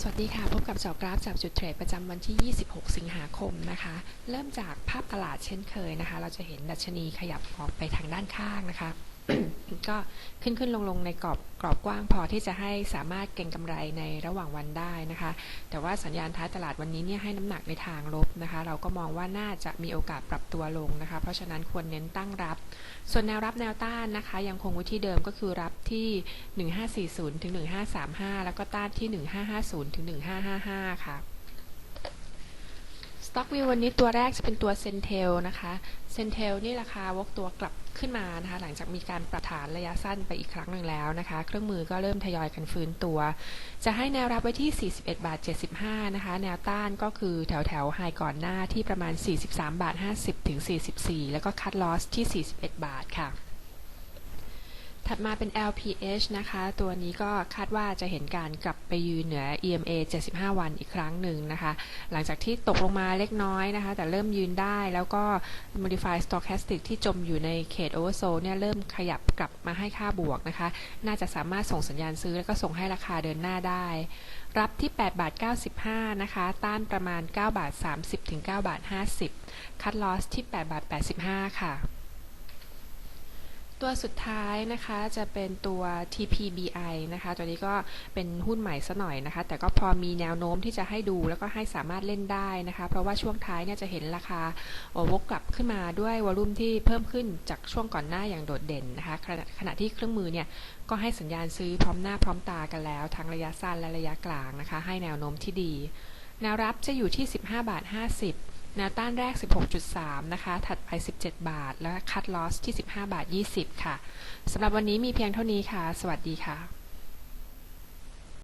สวัสดีค่ะ พบกับเจอกราฟจากจุดเทรดประจำวันที่ 26 สิงหาคมนะคะ เริ่มจากภาพตลาดเช่นเคยนะคะ เราจะเห็นดัชนีขยับออกไปทางด้านข้างนะคะ ก็ขึ้นขึ้นลงลงในกรอบกรอบกว้างพอที่จะให้สามารถเก็งกำไรในระหว่างวันได้นะคะ แต่ว่าสัญญาณท้ายตลาดวันนี้เนี่ยให้น้ำหนักในทางลบนะคะ เราก็มองว่าน่าจะมีโอกาสปรับตัวลงนะคะ เพราะฉะนั้นควรเน้นตั้งรับ ส่วนแนวรับแนวต้านนะคะ ยังคงไว้ที่เดิมก็คือรับที่ 1540ถึง1535 แล้วก็ต้านที่ 1550ถึง1555 ค่ะ Stock View วันนี้ตัวแรกจะเป็นตัว Centel นะคะ Centel นี่ราคาวกตัวกลับขึ้นมานะคะหลังจากมีการปรับฐานระยะสั้นไปอีกครั้งหนึ่งแล้วนะคะ เครื่องมือก็เริ่มทยอยกันฟื้นตัว จะให้แนวรับไว้ที่ 41 บาท 75 นะคะ แนวต้านก็คือแถวแถวไฮก่อนหน้าที่ประมาณ 43 บาท 50 ถึง 44 แล้วก็คัดลอสที่ 41 บาทค่ะ ถัดมาเป็น LPH นะคะ ตัวนี้ก็คาดว่าจะเห็นการกลับไปยืนเหนือ EMA 75 วันอีกครั้งหนึ่งนะคะ หลังจากที่ตกลงมาเล็กน้อยนะคะ แต่เริ่มยืนได้แล้วก็ Modify Stochastic ที่จมอยู่ในเขต Oversold เนี่ยเริ่มขยับกลับมาให้ค่าบวกนะคะ น่าจะสามารถส่งสัญญาณซื้อแล้วก็ส่งให้ราคาเดินหน้าได้ รับที่8บาท95 นะคะ ต้านประมาณ9บาท30ถึง9บาท50 คัดลอสที่8บาท85 ค่ะ ตัวสุดท้ายนะคะจะเป็นตัว TPBI นะคะ ตัวนี้ก็เป็นหุ้นใหม่ซะหน่อยนะคะ แต่ก็พอมีแนวโน้มที่จะให้ดูแล้วก็ให้สามารถเล่นได้นะคะ เพราะว่าช่วงท้ายเนี่ยจะเห็นราคาวกกลับขึ้นมาด้วยวอลุ่มที่เพิ่มขึ้นจากช่วงก่อนหน้าอย่างโดดเด่นนะคะขณะขณะที่เครื่องมือเนี่ยก็ให้สัญญาณซื้อพร้อมหน้าพร้อมตากันแล้ว ทั้งระยะสั้นและระยะกลางนะคะ ให้แนวโน้มที่ดี แนวรับจะอยู่ที่ 15บาท50 แนวต้านแรก 16.3 นะคะ ถัดไป 17 บาท และคัดลอสที่ 15 บาท 20 ค่ะ สำหรับวันนี้มีเพียงเท่านี้ค่ะ สวัสดีค่ะ